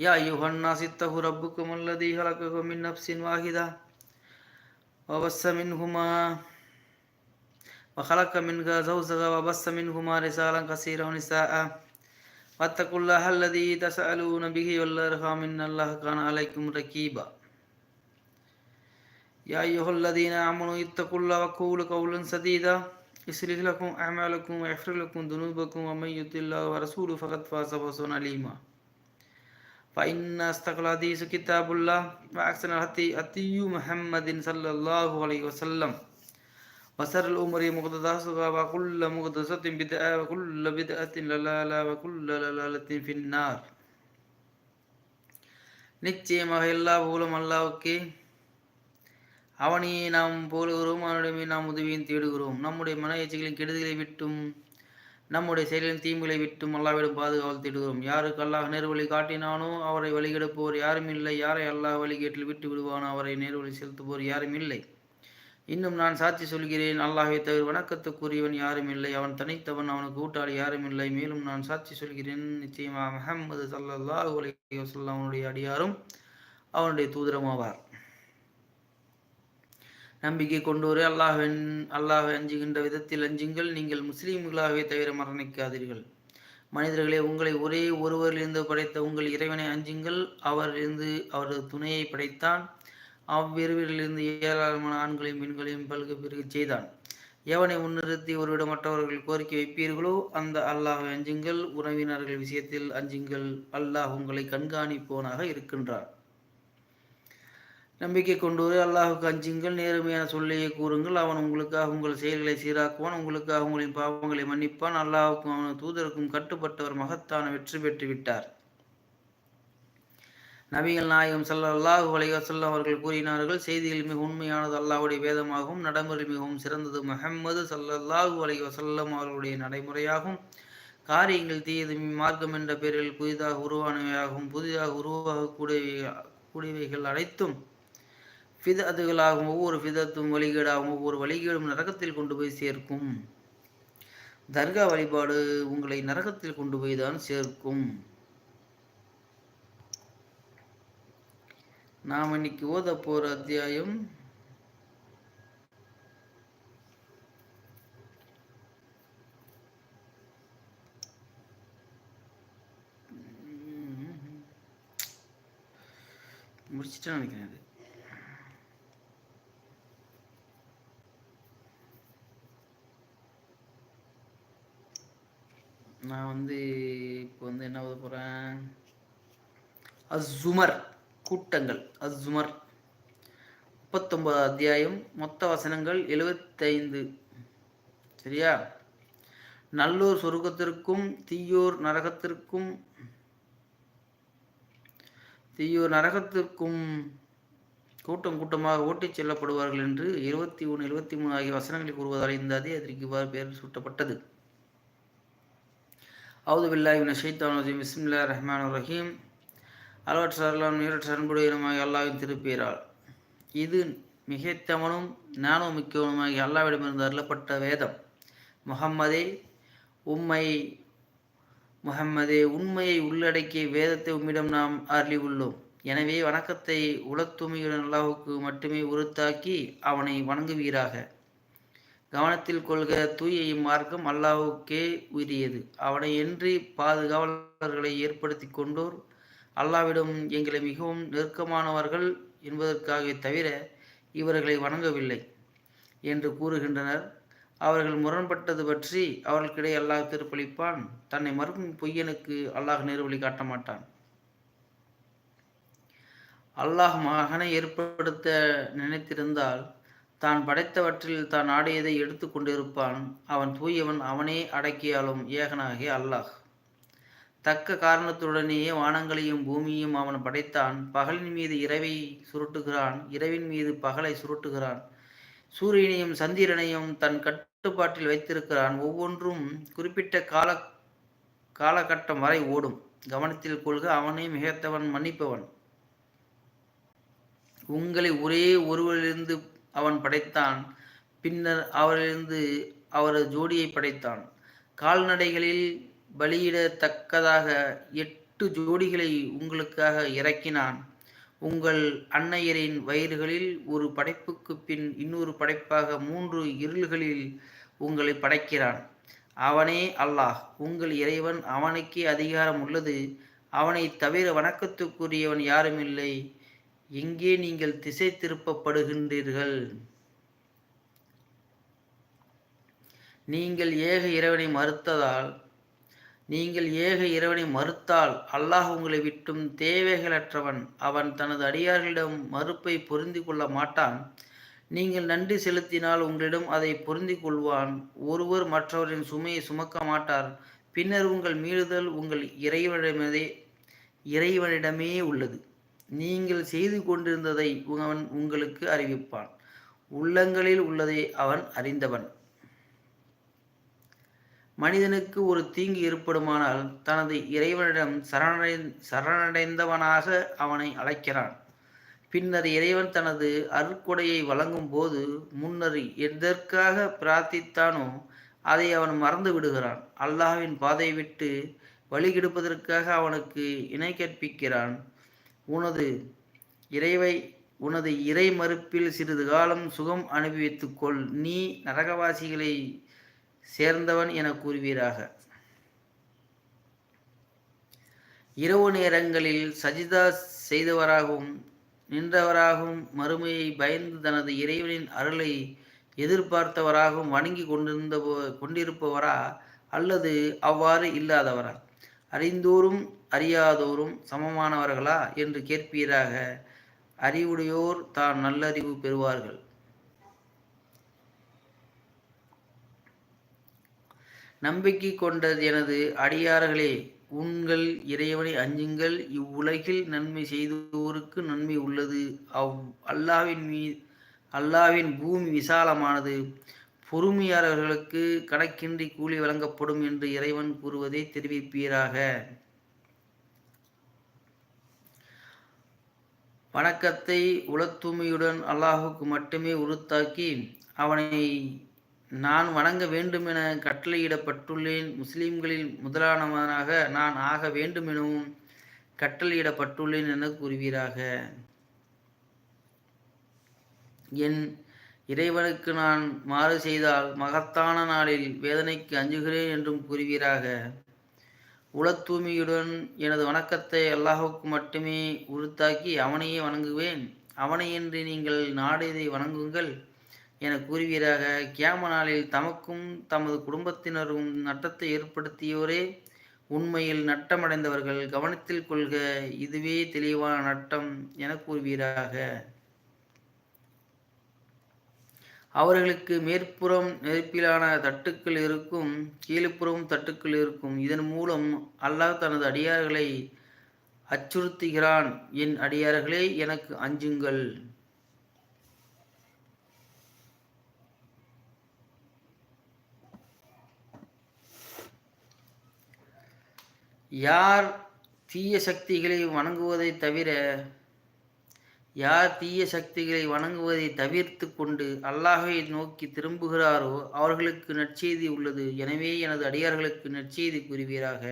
يا أيها الناس اتقوا ربكم الذي خلقكم من نفس واحدة وبس منهما وخلق منها زوجها وبس منهما رسالا كثيرا ونساء. واتقوا الله الذي تسألون به والأرحام إن الله كان عليكم رقيبا يا أيها الذين آمنوا اتقوا الله وقولوا قولا سديدا. يصلح لكم أعمالكم ويغفر لكم ذنوبكم ومن يطع الله ورسوله فقد فاز فوزا عليما فإن أصدق الحديث كتاب الله وأحسن الهدي هدي محمد صلى الله عليه وسلم وسر الأمور محدثاتها وكل محدثة بدعة وكل بدعة ضلالة وكل ضلالة في النار நிச்சயமாக எல்லா புகழும் அல்லாவுக்கே அவனையே நாம் போலுகிறோம் அவனிடமே நாம் உதவியும் தேடுகிறோம் நம்முடைய மன எச்சைகளின் கெடுதலை விட்டும் நம்முடைய செயலின் தீமைகளை விட்டு அல்லாவிடம் பாதுகாவல் தேடுகிறோம். யாருக்கு அல்லாஹ் நேர்வழி காட்டினானோ அவரை வழிகெடுப்போர் யாரும் இல்லை. யாரை அல்லாஹ் வழிகேட்டில் விட்டு விடுவானோ அவரை நேர்வழி செலுத்துவோர் யாரும் இல்லை. இன்னும் நான் சாட்சி சொல்கிறேன். அல்லாஹை தவிர வணக்கத்துக்குரியவன் யாரும் இல்லை. அவன் தனித்தவன் அவனுக்கு கூட்டாளி யாரும் இல்லை. மேலும் நான் சாட்சி சொல்கிறேன். நிச்சயமாக முஹம்மது சல்லாஹ் அலைஹி அவனுடைய அடியாரும் அவனுடைய தூதரமாவார் நம்பிக்கை கொண்டோரே அல்லாஹ் அல்லாஹ் அஞ்சுகின்ற விதத்தில் அஞ்சுங்கள். நீங்கள் முஸ்லீம்களாகவே தவிர மரணிக்காதீர்கள். மனிதர்களே உங்களை ஒரே ஒருவரிலிருந்து படைத்த உங்கள் இறைவனை அஞ்சுங்கள். அவரிலிருந்து அவரது துணையை படைத்தான். அவ்விருவரிலிருந்து ஏராளமான ஆண்களையும் பெண்களையும் பல்கு பிறகு செய்தான். எவனை முன்னிறுத்தி ஒருவிடமற்றவர்கள் கோரிக்கை வைப்பீர்களோ அந்த அல்லாஹ் அஞ்சுங்கள். உறவினர்கள் விஷயத்தில் அஞ்சுங்கள். அல்லாஹ் உங்களை கண்காணிப்போனாக இருக்கின்றார் நம்பிக்கை கொண்டோரே அல்லாஹுக்கு அஞ்சுங்கள் நேர்மையான சொல்லையை கூறுங்கள். அவன் உங்களுக்காக உங்கள் செயல்களை சீராக்குவான் உங்களுக்காக உங்களின் பாவங்களை மன்னிப்பான். அல்லாஹுக்கும் அவன் தூதருக்கும் கட்டுப்பட்டவர் மகத்தான வெற்றி பெற்று விட்டார். நபிகள் நாயகம் சல்லாஹூ அலைவசல்லம் அவர்கள் கூறினார்கள் செய்திகள் மிக உண்மையானது அல்லாஹுடைய வேதமாகவும் நடைமுறை மிகவும் சிறந்தது மஹம்மது சல்லல்லாஹு அலை வசல்லம் அவர்களுடைய நடைமுறையாகும். காரியங்கள் தீயது மார்க்கம் என்ற பெயரில் புதிதாக உருவானவையாகவும் புதிதாக உருவாகக்கூடிய கூடியவைகள் அனைத்தும் ஃபிதத்துகளாகும் ஒவ்வொரு ஃபிதத்தும் வழிகேடாகும் ஒவ்வொரு வழிகேடும் நரகத்தில் கொண்டு போய் சேர்க்கும். தர்கா வழிபாடு உங்களை நரகத்தில் கொண்டு போய் தான் சேர்க்கும். நாம் இன்னைக்கு ஓத போகிற அத்தியாயம் முடிச்சுட்டு நினைக்கிறேன் அது. நான் வந்து இப்போ வந்து என்ன ஓத போகிறேன் அசுமர் கூட்டங்கள். அசுமர் முப்பத்தொன்பது அத்தியாயம் மொத்த வசனங்கள் எழுபத்தைந்து சரியா? நல்லூர் சொருக்கத்திற்கும் தீயோர் நரகத்திற்கும் தீயோர் நரகத்திற்கும் கூட்டம் கூட்டமாக ஓட்டிச் செல்லப்படுவார்கள் என்று இருபத்தி ஒன்று இருபத்தி மூணு ஆகிய வசனங்களை கூறுவதால் இந்த அதிகாரத்திற்கு இவ்வாறு பெயர் சூட்டப்பட்டது. அவுது பில்லாஹின் ஷைத்தான் ரஜீம். பிஸ்மில்லா ரஹ்மான் ரஹீம். அல்வற்றலாம் நீரற்ற அன்புடையனுமாகிய அல்லாவின் திருப்பீரால் இது மிகைத்தவனும் ஞானோ மிக்கவனுமாகிய அல்லாவிடமிருந்து அருளப்பட்ட வேதம். முகம்மதே உம்மை முகம்மதே உண்மையை உள்ளடக்கிய வேதத்தை உம்மிடம் நாம் அருளி உள்ளோம் எனவே வணக்கத்தை உலத்துமையுடன் அல்லாஹுக்கு மட்டுமே உறுத்தாக்கி அவனை வணங்குவீராக. கவனத்தில் கொள்க தூய இம்மார்க்கம் அல்லாவுக்கே உரியது. அவனை என்று பாதுகாவலர்களை ஏற்படுத்தி கொண்டோர். அல்லாவிடம் எங்களை மிகவும் நெருக்கமானவர்கள் என்பதற்காக தவிர இவர்களை வணங்கவில்லை என்று கூறுகின்றனர். அவர்கள் முரண்பட்டது பற்றி அவர்களுக்கிடையே அல்லாஹ் திருப்பளிப்பான். தன்னை மறுக்கும் பொய்யனுக்கு அல்லாஹ் நேர்வழி காட்ட மாட்டான். அல்லாஹ் மகனை ஏற்படுத்த நினைத்திருந்தால் தான் படைத்தவற்றில் தான் ஆடியதை எடுத்து கொண்டிருப்பான். அவன் தூயவன் அவனே அடக்கியாலும் ஏகனாகிய அல்லாஹ். தக்க காரணத்துடனேயே வானங்களையும் பூமியையும் அவன் படைத்தான். பகலின் மீது இரவை சுருட்டுகிறான். இரவின் மீது பகலை சுருட்டுகிறான். சூரியனையும் சந்திரனையும் தன் கட்டுப்பாட்டில் வைத்திருக்கிறான். ஒவ்வொன்றும் குறிப்பிட்ட கால காலகட்டம் வரை ஓடும். கவனத்தில் கொள்க அவனே மிகத்தவன் மன்னிப்பவன். உங்களை ஒரே ஒருவரிலிருந்து அவன் படைத்தான். பின்னர் அவரிலிருந்து அவரது ஜோடியை படைத்தான். கால்நடைகளில் பலியிடத்தக்கதாக எட்டு ஜோடிகளை உங்களுக்காக இறக்கினான். உங்கள் அன்னையரின் வயிறுகளில் ஒரு படைப்புக்கு பின் இன்னொரு படைப்பாக மூன்று இருள்களில் உங்களை படைக்கிறான். அவனே அல்லாஹ். உங்கள் இறைவன் அவனுக்கே அதிகாரம் உள்ளது. அவனை தவிர வணக்கத்துக்குரியவன் யாருமில்லை. எங்கே நீங்கள் திசை திருப்பப்படுகின்றீர்கள். நீங்கள் ஏக இறைவனை மறுத்ததால் நீங்கள் ஏக இறைவனை மறுத்தால் அல்லாஹ் உங்களை விட்டும் தேவைகளற்றவன். அவன் தனது அடியார்களிடம் மறுப்பை பொருந்தி கொள்ள மாட்டான். நீங்கள் நன்றி செலுத்தினால் உங்களிடம் அதை பொருந்தி கொள்வான். ஒருவர் மற்றவரின் சுமையை சுமக்க மாட்டார். பின்னர் உங்கள் மீறுதல் உங்கள் இறைவனிடமே இறைவனிடமே உள்ளது. நீங்கள் செய்து கொண்டிருந்ததை அவன் உங்களுக்கு அறிவிப்பான். உள்ளங்களில் உள்ளதை அவன் அறிந்தவன். மனிதனுக்கு ஒரு தீங்கு ஏற்படுமானால் தனது இறைவனிடம் சரணடை சரணடைந்தவனாக அவனை அழைக்கிறான். பின்னர் இறைவன் தனது அருட்கொடையை வழங்கும் போது முன்னர் எதற்காக பிரார்த்தித்தானோ அதை அவன் மறந்து விடுகிறான். அல்லாஹ்வின் பாதை விட்டு வழிகெடுப்பதற்காக அவனுக்கு இணை கற்பிக்கிறான். உனது இறைவை உனது இறை மறுப்பில் சிறிது காலம் சுகம் அனுபவித்துக்கொள். நீ நரகவாசிகளை சேர்ந்தவன் என கூறுவீராக. இரவு நேரங்களில் சஜிதா செய்தவராகவும் நின்றவராகவும் மறுமையை பயந்து தனது இறைவனின் அருளை எதிர்பார்த்தவராகவும் வணங்கி கொண்டிருந்த கொண்டிருப்பவரா அல்லது அவ்வாறு இல்லாதவரா? அறிந்தோரும் அறியாதோரும் சமமானவர்களா? என்று கேட்பீராக. அறிவுடையோர் தான் நல்லறிவு பெறுவார்கள். நம்பிக்கை கொண்டது எனது அடியார்களே உங்கள் இறைவனை அஞ்சுங்கள். இவ்வுலகில் நன்மை செய்தோருக்கு நன்மை உள்ளது. அவ் அல்லாவின் மீ அல்லாவின் பூமி விசாலமானது. பொறுமையாளர்களுக்கு கணக்கின்றி கூலி வழங்கப்படும் என்று இறைவன் கூறுவதை தெரிவிப்பீராக. வணக்கத்தை உளத்தூய்மையுடன் அல்லாஹுக்கு மட்டுமே உறுத்தாக்கி அவனை நான் வணங்க வேண்டுமென கட்டளையிடப்பட்டுள்ளேன். முஸ்லிம்களில் முதலானவனாக நான் ஆக வேண்டுமெனவும் கட்டளையிடப்பட்டுள்ளேன் என கூறுவீராக. என் இறைவனுக்கு நான் மாறு செய்தால் மகத்தான நாளில் வேதனைக்கு அஞ்சுகிறேன் என்றும் கூறுவீராக. உளத்தூய்மையுடன் எனது வணக்கத்தை அல்லாஹுக்கு மட்டுமே உறுத்தாக்கி அவனையே வணங்குவேன். அவனையின்றி நீங்கள் நாடியதை வணங்குங்கள் என கூறுவீராக. கியாம நாளில் தமக்கும் தமது குடும்பத்தினரும் நட்டத்தை ஏற்படுத்தியோரே. உண்மையில் நட்டமடைந்தவர்கள் கவனத்தில் கொள்க. இதுவே தெளிவான நட்டம் என கூறுவீராக. அவர்களுக்கு மேற்புறம் நெருப்பிலான தட்டுக்கள் இருக்கும் கீழ்ப்புறம் தட்டுக்கள் இருக்கும். இதன் மூலம் அல்லாஹ் தனது அடியார்களை அச்சுறுத்துகிறான். என் அடியார்களே எனக்கு அஞ்சுங்கள். யார் தீய சக்திகளை வணங்குவதை தவிர யார் தீய சக்திகளை வணங்குவதை தவிர்த்து கொண்டு அல்லாஹை நோக்கி திரும்புகிறாரோ அவர்களுக்கு நற்செய்தி உள்ளது. எனவே எனது அடியார்களுக்கு நற்செய்தி கூறுவீராக.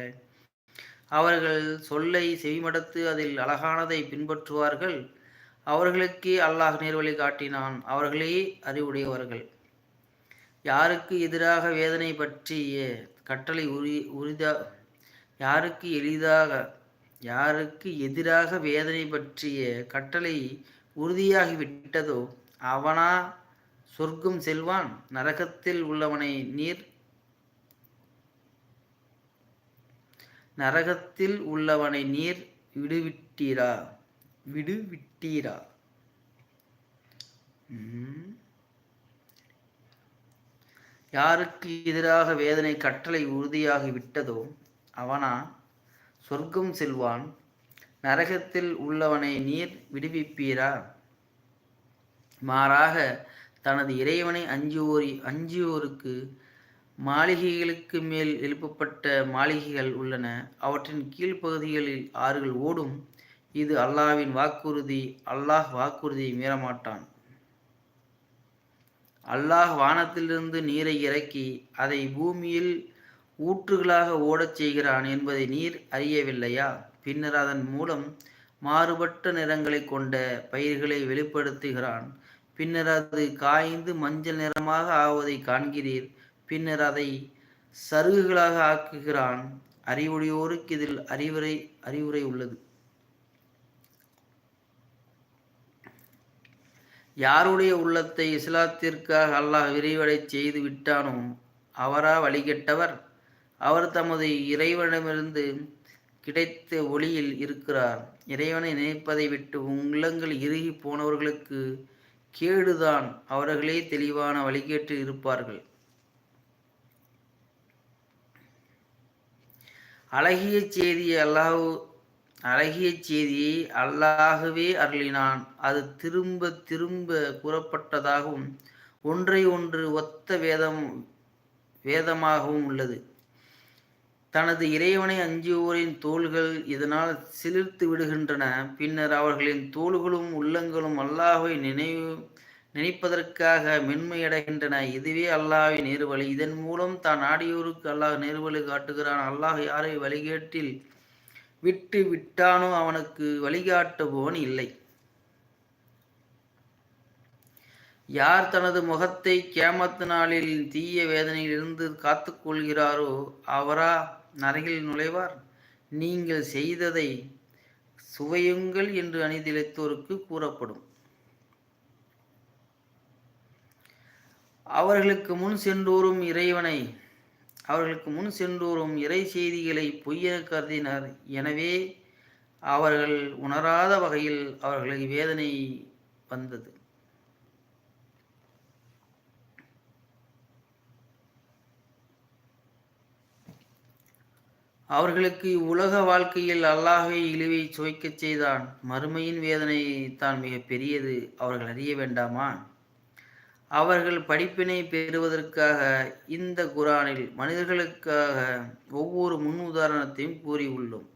அவர்கள் சொல்லை செவிமடத்து அதில் அழகானதை பின்பற்றுவார்கள். அவர்களுக்கே அல்லாஹ் நேர்வழி காட்டினான். அவர்களே அறிவுடையவர்கள். யாருக்கு எதிராக வேதனை பற்றிய கட்டளை உரி உரிதா யாருக்கு எளிதாக யாருக்கு எதிராக வேதனை பற்றிய கட்டளை உறுதியாகிவிட்டதோ அவனா சொர்க்கம் செல்வான் நரகத்தில் உள்ளவனை நீர் நரகத்தில் உள்ளவனை நீர் விடுவிட்டீரா? விடுவிட்டீரா? யாருக்கு எதிராக வேதனை கட்டளை உறுதியாகி விட்டதோ அவனா சொர்க்கம் செல்வான் நரகத்தில் உள்ளவனை நீர் விடுவிப்பீரா? மாறாக தனது இறைவனை அஞ்சுவோரி அஞ்சுவோருக்கு மாளிகைகளுக்கு மேல் எழுப்பப்பட்ட மாளிகைகள் உள்ளன. அவற்றின் கீழ்ப்பகுதிகளில் ஆறுகள் ஓடும். இது அல்லாவின் வாக்குறுதி அல்லாஹ் வாக்குறுதியை மீறமாட்டான். அல்லாஹ் வானத்திலிருந்து நீரை இறக்கி அதை பூமியில் ஊற்றுகளாக ஓடச் செய்கிறான் என்பதை நீர் அறியவில்லையா? பின்னர் அதன் மூலம் மாறுபட்ட நிறங்களை கொண்ட பயிர்களை வெளிப்படுத்துகிறான். பின்னர் அது காய்ந்து மஞ்சள் நிறமாக ஆவதை காண்கிறீர். பின்னர் அதை சருகுகளாக ஆக்குகிறான். அறிவுடையோருக்கு இதில் அறிவுரை அறிவுரை உள்ளது. யாருடைய உள்ளத்தை இஸ்லாத்திற்காக அல்லாஹ் விரைவடை செய்து விட்டானோ அவரா வழிகெட்டவர்? அவர் தமது இறைவனிடமிருந்து கிடைத்த ஒளியில் இருக்கிறார். இறைவனை நினைப்பதை விட்டு உள்ளங்கள் இறுகி போனவர்களுக்கு கேடுதான். அவர்களே தெளிவான வழிகேட்டு இருப்பார்கள். அழகிய செய்தியை அல்லாஹ் அழகிய செய்தியை அல்லாகவே அருளினான். அது திரும்ப திரும்ப கூறப்பட்டதாகவும் ஒன்றை ஒன்று ஒத்த வேதம் வேதமாகவும் உள்ளது. தனது இறைவனை அஞ்சுவோரின் தோள்கள் இதனால் சிலிர்த்து விடுகின்றன. பின்னர் அவர்களின் தோள்களும் உள்ளங்களும் அல்லாஹை நினைவு நினைப்பதற்காக மென்மையடைகின்றன. இதுவே அல்லாஹின் நேர்வழி. இதன் மூலம் தான் ஆடியோருக்கு அல்லாஹ் நேர்வழி காட்டுகிறான். அல்லாஹ் யாரை வழிகேட்டில் விட்டு விட்டானோ அவனுக்கு வழிகாட்டுபவன் இல்லை. யார் தனது முகத்தை கேமத்து நாளில் தீய வேதனையிலிருந்து காத்துக்கொள்கிறாரோ அவரா நரகில் நுழைவார். நீங்கள் செய்ததை சுவையுங்கள் என்று அணிதிழைத்தோருக்கு கூறப்படும். அவர்களுக்கு முன் சென்றோரும் இறைவனை அவர்களுக்கு முன் சென்றோரும் இறை செய்திகளை பொய்யென கருதினர். எனவே அவர்கள் உணராத வகையில் அவர்களுக்கு வேதனை வந்தது. அவர்களுக்கு உலக வாழ்க்கையில் அல்லாஹை இழிவை சுவைக்கச் செய்தான். மறுமையின் வேதனை தான் மிக பெரியது. அவர்கள் அறிய வேண்டாமா? அவர்கள் படிப்பினை பெறுவதற்காக இந்த குரானில் மனிதர்களுக்காக ஒவ்வொரு முன் உதாரணத்தையும் கூறியுள்ளோம்.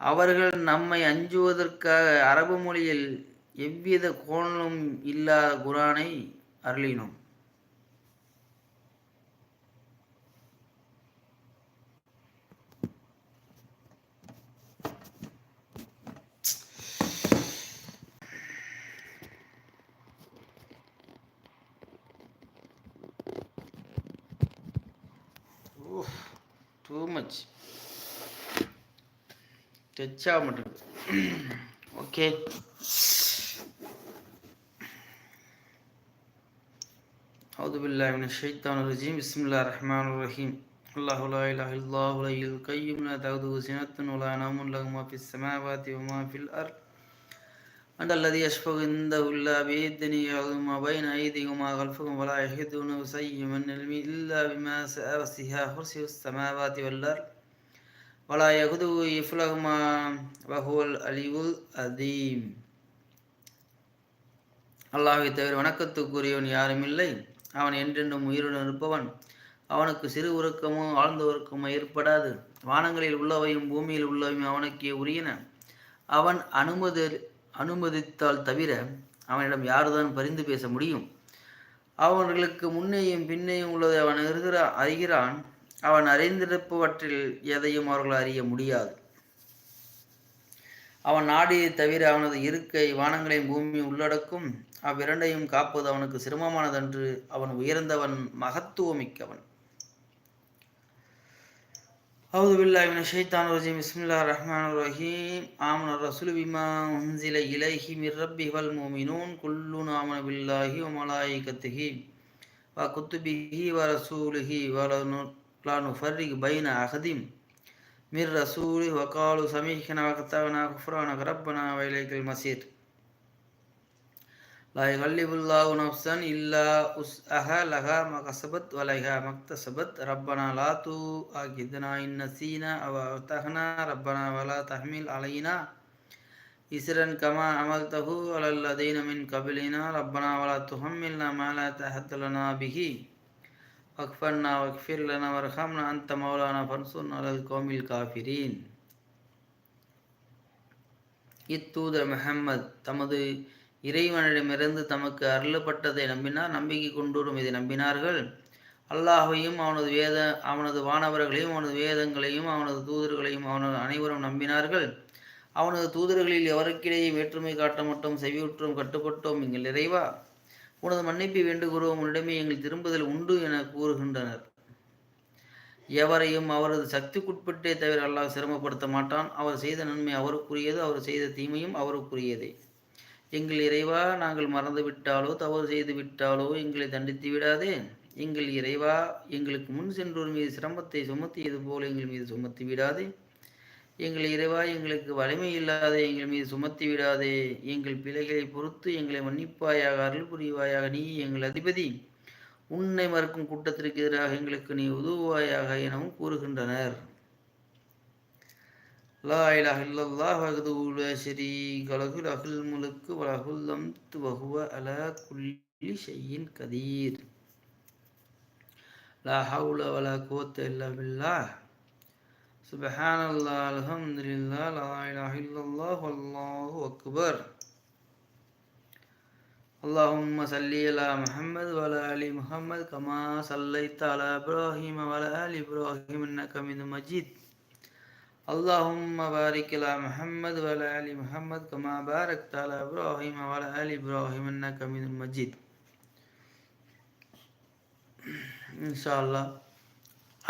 அவர்கள் நம்மை அஞ்சுவதற்காக அரபு மொழியில் எவ்வித கோணலும் இல்லாத குரானை அருளினோம். டச் ஆக மாட்டேங்குது ஓகே أعوذ بالله من الشيطان الرجيم بسم الله الرحمن الرحيم الله لا إله إلا الله الحي القيوم لا تأخذه سنة ولا نوم له ما في السماوات وما في الأرض أنت الذي يشفع عنده إلا بإذنه يعلم ما بين أيديهم وما خلفهم ولا يحيطون بشيء من علمه إلا بما سعى وسعها كرسيه السماوات والأرض வலா யகுது இஃப்லஹுமா வஹுல் அலிவுல் அதீம் அல்லாஹை தவிர வணக்கத்துக்குரியவன் யாரும் இல்லை. அவன் என்றென்றும் உயிருடன் இருப்பவன். அவனுக்கு சிறு உறக்கமோ ஆழ்ந்த உறக்கமோ ஏற்படாது. வானங்களில் உள்ளவையும் பூமியில் உள்ளவையும் அவனுக்கே உரியன. அவன் அனுமதி அனுமதித்தால் தவிர அவனிடம் யாருதான் பரிந்து பேச முடியும்? அவர்களுக்கு முன்னேயும் பின்னையும் உள்ளதை அவன் அறிகிறான். அவன் அறிந்திருப்பவற்றில் எதையும் அவர்கள் அறிய முடியாது. அவன் நாடியை தவிர அவனது இருக்கை வானங்களையும் பூமி உள்ளடக்கும். அவ்விரண்டையும் காப்பது அவனுக்கு சிரமமானதன்று அவன் உயர்ந்தவன் மகத்துவமிக்கவன். அவுது பில்லாஹ் மின ஷைத்தான் ரஜீம். பிஸ்மில்லா ரஹ்மான் ரஹீம். ஆமன ரசூல் பிமா இலகி இலைஹி மிர் ரப்பி வல் மூமினூன். குல்லுன் ஆமன வில்லாஹி வ மலாயிகத்திஹி வ குத்துபிஹி வ ரசூலிஹி வ لا نفرق بين أحد من رسول وقالوا سمعنا وقتنا غفرانك ربنا وإليك المصير. لا يغلب الله نفسا إلا أسأها لها ما كسبت وليها ما اكتسبت. ربنا لا تو أجدنا إن نسينا أو أخطأنا. ربنا ولا تحمل علينا إسرا كما عملته على الذين من قبلنا. ربنا ولا تحملنا ما لا تحت لنا به. வக்ஃபன்னா வக்ஃபிர் லனா வர்ஹம்னா அந்த மௌலானா ஃபன்சுர்னா அலல் கோமில் காஃபிரீன் இத்தூதர் மெஹம்மத் தமது இறைவனிடமிருந்து தமக்கு அருளப்பட்டதை நம்பினார் நம்பிக்கை கொண்டோரும் இதை நம்பினார்கள். அல்லாஹையும் அவனது வேத அவனது வானவர்களையும் அவனது வேதங்களையும் அவனது தூதர்களையும் அவனது அனைவரும் நம்பினார்கள். அவனது தூதர்களில் எவருக்கிடையே வேற்றுமை காட்ட மட்டும் செவியுற்றும் கட்டுப்பட்டோம் எங்கள் நிறைவா உனது மன்னிப்பை வேண்டுகிறோம். உன்னிடமே எங்கள் திரும்புதல் உண்டு என கூறுகின்றனர். எவரையும் அவரது சக்திக்குட்பட்டே தவிர அல்லாஹ் சிரமப்படுத்த மாட்டான். அவர் செய்த நன்மை அவருக்குரியது அவர் செய்த தீமையும் அவருக்குரியதே. எங்கள் இறைவா நாங்கள் மறந்து விட்டாலோ தவறு செய்து விட்டாலோ எங்களை தண்டித்து விடாதே. எங்கள் இறைவா எங்களுக்கு முன் சென்றோர் மீது சிரமத்தை சுமத்தியது போல எங்கள் மீது சுமத்தி விடாதே. எங்கள் இறைவா எங்களுக்கு வலிமை இல்லாத எங்கள் மீது சுமத்தி விடாதே. எங்கள் பிழைகளை பொறுத்து எங்களை மன்னிப்பாயாக அருள் புரிவாயாக நீ எங்கள் அதிபதி. உன்னை மறுக்கும் கூட்டத்திற்கு எதிராக எங்களுக்கு நீ உதவுவாயாக எனவும் கூறுகின்றனர். லா இலாஹ இல்லல்லாஹ் வஹ்தஹு லா ஷரீக லஹு லஹுல் முல்கு வ லஹுல் ஹம்து வ ஹுவ அலா குல்லி கதீர். லா ஹவுல வலா லா குவத்த இல்லா பில்லாஹ். சுப்ஹானல்லாஹ் அல்ஹம்துலில்லாஹ் லா இலாஹ இல்லல்லாஹ் வல்லாஹு அக்பர் اللهم صل على محمد وعلى ال محمد كما صليت على ابراهيم وعلى ال ابراهيم انك حميد مجيد اللهم بارك على محمد وعلى ال محمد كما باركت على ابراهيم وعلى ال ابراهيم انك حميد مجيد இன்ஷா அல்லாஹ்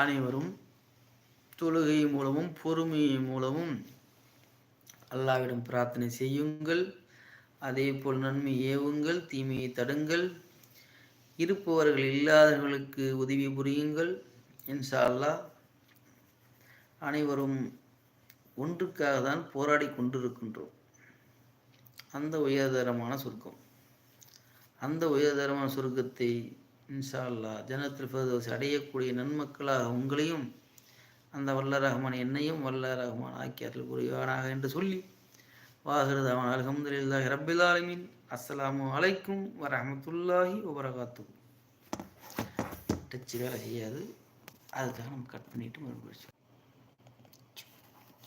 அனைவரும் தொழுகை மூலமும் பொறுமை மூலமும் அல்லாவிடம் பிரார்த்தனை செய்யுங்கள். அதே போல் நன்மை ஏவுங்கள் தீமையை தடுங்கள். இருப்பவர்கள் இல்லாதவர்களுக்கு உதவி புரியுங்கள். இன்ஷா அல்லாஹ் அனைவரும் ஒன்றுக்காக தான் போராடி கொண்டிருக்கின்றோம். அந்த உயர்தரமான சுருக்கம். அந்த உயர்தரமான சுருக்கத்தை இன்ஷா அல்லாஹ் ஜனத்தில் அடையக்கூடிய நன்மக்களாக உங்களையும் அந்த வல்ல ரஹ்மான் என்னையும் வல்ல ரஹ்மான் ஆக்கியார்கள் புரிவானாக என்று சொல்லி வாகிருதாவான் அலமதுல்லாஹி ரபில் ஆலமின். அஸ்ஸலாமு அலைக்கும் வரமத்துல்லாஹி வபரகாத்து டச்சு வேலை செய்யாது. அதுக்காக நம்ம கட் பண்ணிவிட்டு மறுபடியும்